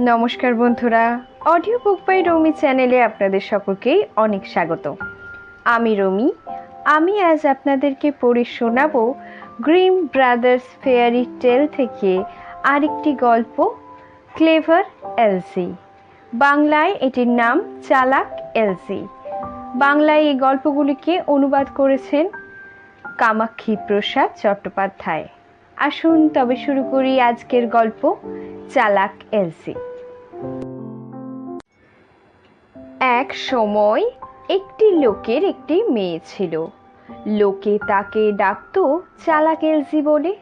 নমস্কার বন্ধুরা। Audio book by রমি চ্যানেলে আপনাদের সকলকেই অনেক স্বাগত। আমি রমি। আমি আজ আপনাদেরকে পড়ে শোনাবো গ্রিম ব্রাদার্স ফেয়ারি টেল থেকে আরেকটি গল্প, ক্লেভার এলসি। বাংলায় এটির নাম চালাক এলসি। বাংলায় এই গল্পগুলিকে অনুবাদ করেছেন কামাক্ষী প্রসাদ চট্টোপাধ্যায়। আসুন তবে শুরু করি আজকের গল্প, চালাক এলসি। এক সময় একটি লোকের একটি মেয়ে ছিল। লোকে তাকে ডাকতো চালাক এলসি বলে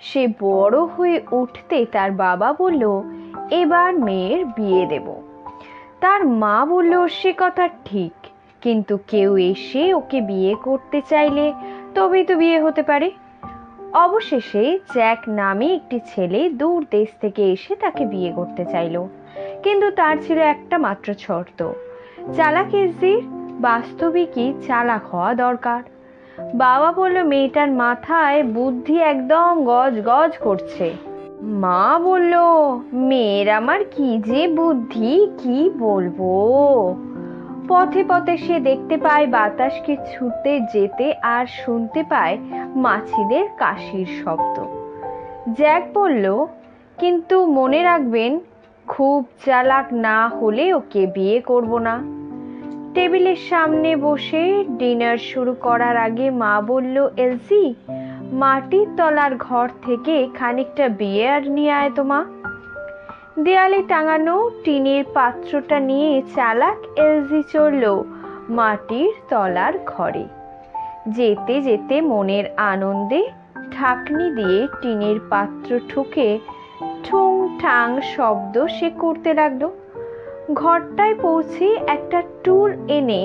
সে বড় হয়ে উঠতে তার বাবা বলল, এবার মেয়ের বিয়ে দেব। তার মা বলল, সে কথা ঠিক, কিন্তু কেউ এসে ওকে বিয়ে করতে চাইলে তবেই তো বিয়ে হতে পারে। অবশেষে জ্যাক নামে একটি ছেলে দূর দেশ থেকে এসে তাকে বিয়ে করতে চাইল। কিন্তু তার ছিল একটা মাত্র শর্ত চালাক এসির বাস্তবিকই চালাক হওয়া দরকার। বাবা বলল, মেয়েটার মাথায় বুদ্ধি একদম গজ গজ করছে। মা বলল, মেয়ের আমার কি যে বুদ্ধি, কি বলব? পথে পথে সে দেখতে পায়, বাতাসকে ছুটতে যেতে আর শুনতে পায় মাছিদের কাশির শব্দ। জ্যাক বলল, কিন্তু মনে রাখবেন খুব চালাক না হলে ওকে বিয়ে করব না। টেবিলের সামনে বসে ডিনার শুরু করার আগে মা বলল, এলসি, মাটির তলার ঘর থেকে খানিকটা বিয়ার নিয়ে আয় তো মা। দেয়ালে টাঙানো টিনের পাত্রটা নিয়ে চালাক এলজি চলল মাটির তলার ঘরে। যেতে যেতে মনের আনন্দে ঢাকনি দিয়ে টিনের পাত্র ঠুকে ঠুং ঠাং শব্দ সে করতে লাগল। ঘরটায় পৌঁছে একটা টুল এনে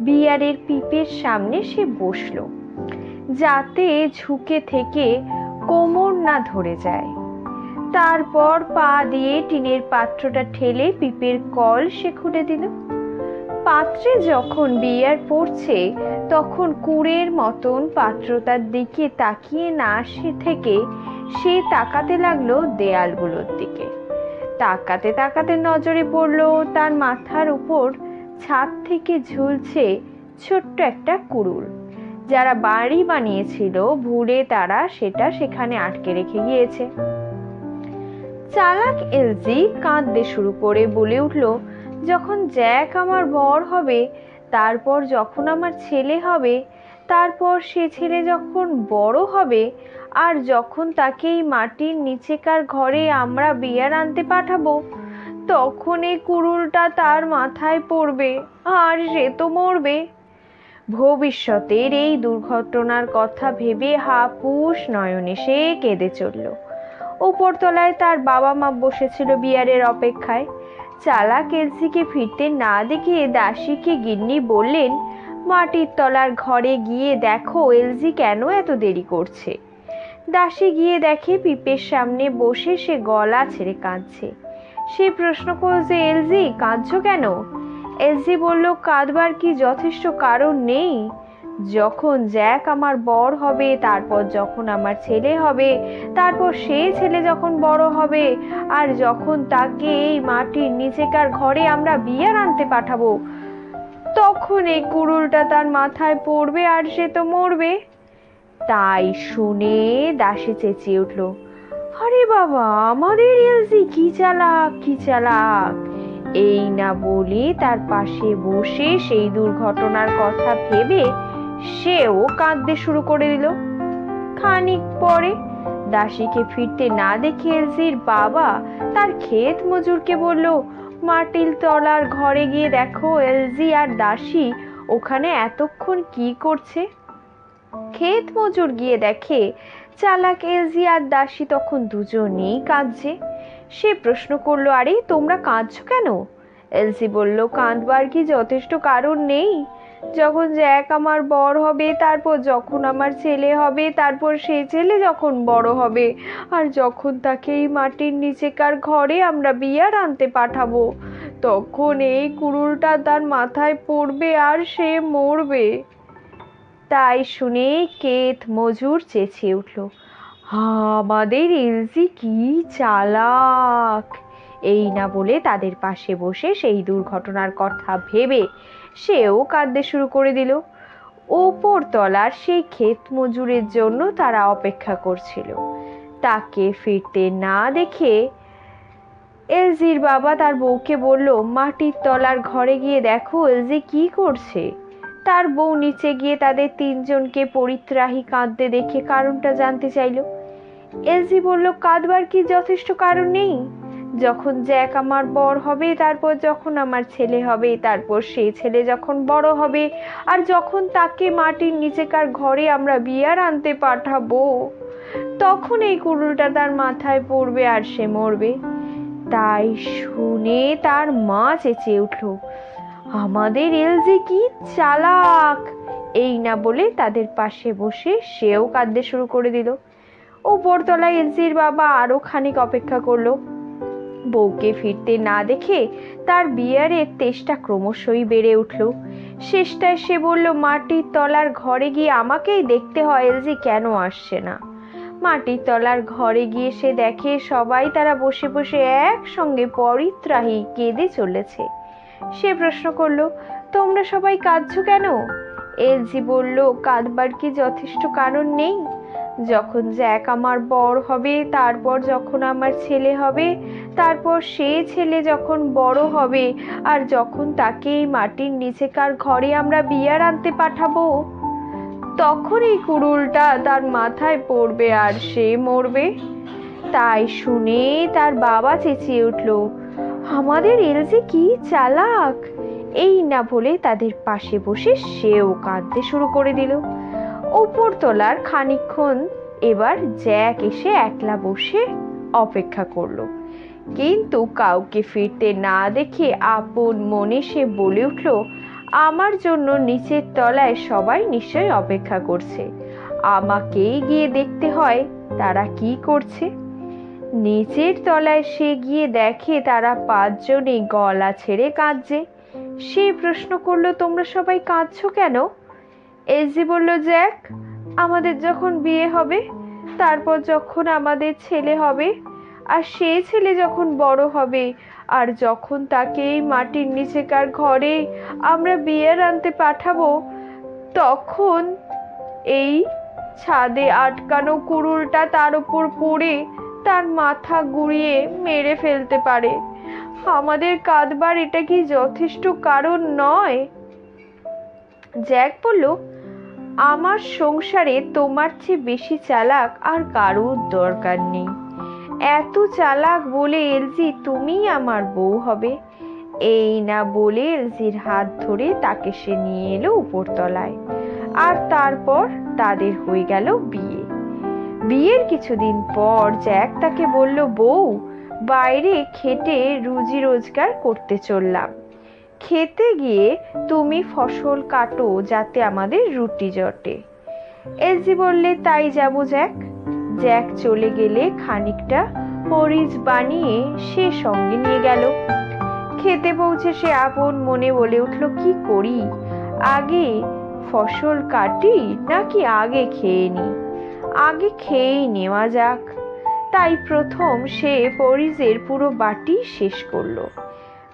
বিয়ারের পিপের সামনে সে বসল, যাতে ঝুঁকে থেকে কোমর না ধরে যায়। তারপর পা দিয়ে টিনের পাত্রটা ঠেলে পিপের কল সে খুলে দিল। পাত্রে যখন বিয়ার পড়ছে, তখন কুড়ের মতন পাত্রটার দিকে তাকিয়ে না সে থেকে সে তাকাতে লাগল দেয়ালগুলোর দিকে। তাকাতে তাকাতে নজরে পড়ল তার মাথার উপর ছাদ থেকে ঝুলছে ছোট্ট একটা কুড়ুল। যারা বাড়ি বানিয়েছিল ভুলে তারা সেটা সেখানে আটকে রেখে গিয়েছে। চালাক এলজি কাঁদতে শুরু করে বলে উঠল, যখন জ্যাক আমার বর হবে, তারপর যখন আমার ছেলে হবে তারপর সে ছেলে যখন বড় হবে আর যখন তাকে এই মাটির নিচেকার ঘরে আমরা বিয়ার আনতে পাঠাবো, তখন এই কুড়ুলটা তার মাথায় পড়বে আর সে তো মরবে। ভবিষ্যতের এই দুর্ঘটনার কথা ভেবে হাপুস নয়নে সে কেঁদে চলল। উপরতলায় তার বাবা মা বসেছিল বিয়ারের অপেক্ষায়। চালাক এলসিকে ফিরতে না দেখে দাসীকে গিন্নি বললেন মাটির তলার ঘরে গিয়ে দেখো এলজি কেন এত দেরি করছে? দাসী গিয়ে দেখে পিপের সামনে বসে সে গলা ছেড়ে কাঁদছে। সে প্রশ্ন করছে এলজি, কাঁদছ কেন? এলজি বলল, কাঁদবার কি যথেষ্ট কারণ নেই। যখন জ্যাক আমার বর হবে, তারপর যখন আমার ছেলে হবে, তারপর সে ছেলে যখন বড় হবে, আর যখন তাকে এই মাটির নিচেকার ঘরে আমরা বিয়ার আনতে পাঠাবো তখন এই কুড়ুলটা তার মাথায় পড়বে আর সে তো মরবে। তাই শুনে দাসে চেঁচিয়ে উঠল, আরে বাবা, আমাদের এলসি কি চালাক কি চালাক? এই না বলে তার পাশে বসে সেই দুর্ঘটনার কথা ভেবে সেও কাঁদতে শুরু করে দিল। খানিক পরে দাসীকে ফিরতে না দেখে এলসির বাবা তার ক্ষেত মজুরকে বলল মাটির তলার ঘরে গিয়ে দেখো, এলজি আর দাসী ওখানে এতক্ষণ কি করছে? ক্ষেত মজুর গিয়ে দেখে, চালাক এলজি আর দাসী তখন দুজনেই কাঁদছে। সে প্রশ্ন করল, আরে, তোমরা কাঁদছো কেন? এলজি বলল, কাঁদবার কি যথেষ্ট কারণ নেই? যখন জ্যাক আমার বর হবে, তারপর যখন আমার ছেলে হবে, তারপর সেই ছেলে যখন বড় হবে। আর যখন তাকে এই মাটির নিচেকার ঘরে আমরা বিয়ার আনতে পাঠাবো, তখন এই কুড়ুলটা তার মাথায় পড়বে আর সে মরবে। তাই শুনে কেত মজুর চেঁচিয়ে উঠল আমাদের এলজি কি চালাক? এই না বলে তাদের পাশে বসে সেই দুর্ঘটনার কথা ভেবে সেও কাঁদতে শুরু করে দিল। ওপর তলার সেই ক্ষেত মজুরের জন্য তারা অপেক্ষা করছিল। তাকে ফিরতে না দেখে এলজির বাবা তার বউকে বলল, মাটির তলার ঘরে গিয়ে দেখো এলজি কি করছে। তার বউ নিচে গিয়ে তাদের তিনজনকে পরিত্রাহী কাঁদতে দেখে কারণটা জানতে চাইল। এলজি বলল, কাঁদবার কি যথেষ্ট কারণ নেই? যখন জ্যাক আমার বর হবে, তারপর যখন আমার ছেলে হবে, তারপর সেই ছেলে যখন বড় হবে। আর যখন তাকে মাটির নিচেকার ঘরে আমরা বিয়ার আনতে পাঠাবো, তখন এই কুড়ুলটা তার মাথায় পড়বে আর সে মরবে। তাই শুনে তার মা চেঁচে উঠল, আমাদের এলজি কি চালাক! এই না বলে তাদের পাশে বসে সেও কাঁদতে শুরু করে দিল। উপরতলায় এলজির বাবা আরও খানিক অপেক্ষা করল। বউকে ফিরতে না দেখে তার বিয়ারের তেষ্টা ক্রমশই বেড়ে উঠল। শেষটায় সে বলল, মাটির তলার ঘরে গিয়ে আমাকেই দেখতে হয় এলজি কেন আসছে না? মাটির তলার ঘরে গিয়ে সে দেখে সবাই তারা বসে বসে একসঙ্গে পরিত্রাহী কেঁদে চলেছে। সে প্রশ্ন করল, তোমরা সবাই কাঁদছো কেন? এলজি বলল, কাঁদবার কি যথেষ্ট কারণ নেই? যখন জ্যাক আমার বর হবে, তারপর যখন আমার ছেলে হবে, তারপর সে ছেলে যখন বড় হবে, আর যখন তাকে এই মাটির নিচেকার ঘরে আমরা বিয়ার আনতে পাঠাবো, তখন এই কুড়ুলটা তার মাথায় পড়বে আর সে মরবে। তাই শুনে তার বাবা চেঁচিয়ে উঠল, আমাদের এলজি কি চালাক! এই না বলে তাদের পাশে বসে সেও কাঁদতে শুরু করে দিল। উপরতলার খানিক্ষণ এবার জ্যাক এসে একলা বসে অপেক্ষা করল। কিন্তু কাউকে ফিরতে না দেখে আপন মনে সে বলে উঠল, আমার জন্য নিচের তলায় সবাই নিশ্চয়ই অপেক্ষা করছে। আমাকেই গিয়ে দেখতে হয় তারা কি করছে। নিচের তলায় সে গিয়ে দেখে তারা পাঁচজনে গলা ছেড়ে কাঁদছে। সে প্রশ্ন করল, তোমরা সবাই কাঁদছো কেন? এসি বলল জ্যাক, আমাদের যখন বিয়ে হবে, তারপর যখন আমাদের ছেলে হবে, আর সে ছেলে যখন বড় হবে, আর যখন তাকে এই মাটির নিচেকার ঘরে আমরা বিয়ের আনতে পাঠাবো, তখন এই ছাদে আটকানো কুড়ুলটা তার উপর পড়ে তার মাথা গুড়িয়ে মেরে ফেলতে পারে। আমাদের কাঁদবার এটা কি যথেষ্ট কারণ নয়? জ্যাক বলল, আমার সংসারে তোমার চেয়ে বেশি চালাক আর কারোর দরকার নেই। এত চালাক বলে এলজি তুমি আমার বউ হবে। এই না বলে এলজির হাত ধরে তাকে সে নিয়ে এলো উপরতলায়। আর তারপর তাদের হয়ে গেল বিয়ে। বিয়ের কিছুদিন পর জ্যাক তাকে বলল, বউ, বাইরে খেটে রুজি রোজগার করতে চললাম। খেতে গিয়ে তুমি ফসল কাটো যাতে আমাদের রুটি জটে। এলজি বললে, তাই যাব, জ্যাক। জ্যাক চলে গেলে খানিকটা পরিজ বানিয়ে সে সঙ্গে নিয়ে গেল। খেতে পৌঁছে সে আপন মনে বলে উঠল, কি করি? আগে ফসল কাটি নাকি আগে খেয়ে নি? আগে খেয়েই নেওয়া যাক। তাই প্রথম সে পরিজের পুরো বাটি শেষ করল।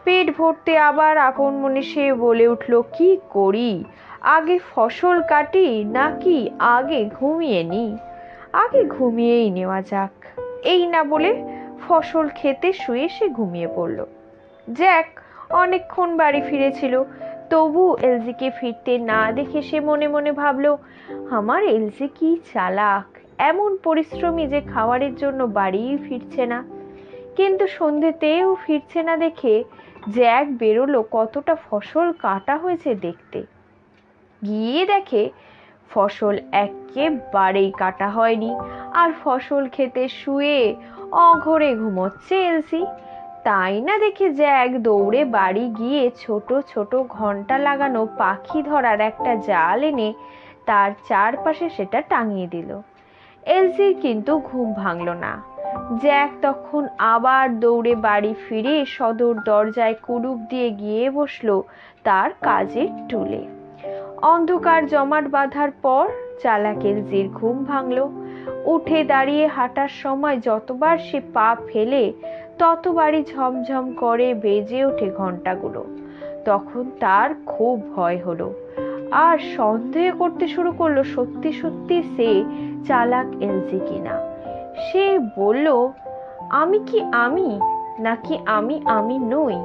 পেট ভরতে আবার আপন মনে সে বলে উঠল, কি করি? আগে ফসল কাটি, নাকি আগে ঘুমিয়ে নি আগে ঘুমিয়েই নেওয়া যাক। এই না বলে ফসল খেতে শুয়ে সে ঘুমিয়ে পড়ল। জ্যাক অনেকক্ষণ বাড়ি ফিরেছিল। তবু এলজিকে ফিরতে না দেখে সে মনে মনে ভাবলো, আমার এলজি কি চালাক? এমন পরিশ্রমী যে খাবারের জন্য বাড়িই ফিরছে না। কিন্তু সন্ধেতেও ফিরছে না দেখে জ্যাক বেরোলো কতটা ফসল কাটা হয়েছে দেখতে। গিয়ে দেখে ফসল একেবারেই কাটা হয়নি আর ফসল খেতে শুয়ে অঘরে ঘুমোচ্ছে এলসি। তাই না দেখে জ্যাক দৌড়ে বাড়ি গিয়ে ছোট ছোট ঘণ্টা লাগানো পাখি ধরার একটা জাল এনে তার চারপাশে সেটা টাঙিয়ে দিল। এলসির কিন্তু ঘুম ভাঙল না। জ্যাক তখন আবার দৌড়ে বাড়ি ফিরে সদর দরজায় কুলুপ দিয়ে গিয়ে বসল তার কাজের টুলে। অন্ধকার জমাট বাঁধার পর চালাকের জির ঘুম ভাঙল। উঠে দাঁড়িয়ে হাঁটার সময় যতবার সে পা ফেলে, ততবারই ঝমঝম করে বেজে ওঠে ঘন্টাগুলো তখন তার খুব ভয় হলো। আর সন্দেহ করতে শুরু করল, সত্যি সত্যি সে চালাক এলজি কিনা। সে বলল, আমি কি আমি, নাকি আমি আমি নই?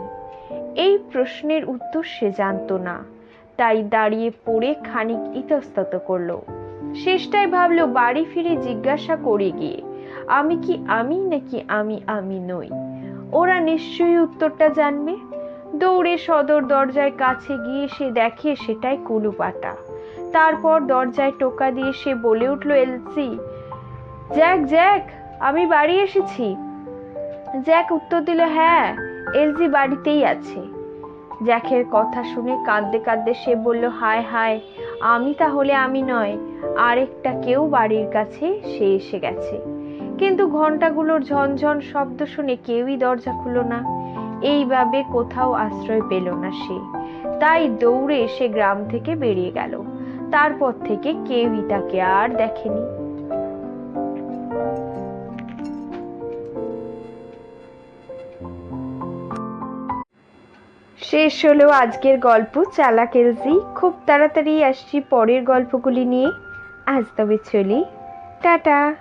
এই প্রশ্নের উত্তর সে জানতো না। তাই দাঁড়িয়ে পড়ে খানিক ইতস্তত করল। শেষটায় ভাবলো, বাড়ি ফিরে জিজ্ঞাসা করে গিয়ে, আমি কি আমি, নাকি আমি আমি নই? ওরা নিশ্চয়ই উত্তরটা জানবে। দৌড়ে সদর দরজায় কাছে গিয়ে সে দেখে সেটাই কুলুপাটা। তারপর দরজায় টোকা দিয়ে সে বলে উঠল, এলসি জ্যাক জ্যাক, আমি বাড়ি এসেছি। জ্যাক উত্তর দিল হ্যাঁ এলজি বাড়িতেই আছে। জ্যাকের কথা শুনে কাঁদতে কাঁদতে সে বলল, হায় হায়, আমি তাহলে আমি নয়, আরেকটা কেউ বাড়ির কাছে সে এসে গেছে। কিন্তু ঘন্টাগুলোর ঝনঝন শব্দ শুনে কেউই দরজা খুলো না। এইভাবে কোথাও আশ্রয় পেল না সে। তাই দৌড়ে সে গ্রাম থেকে বেরিয়ে গেল। তারপর থেকে কেউই তাকে আর দেখেনি। শেষ হলো আজকের গল্প। চালাক এলজি খুব তাড়াতাড়ি আসছি পরের গল্পগুলি নিয়ে। আজ তবে চলি। টাটা।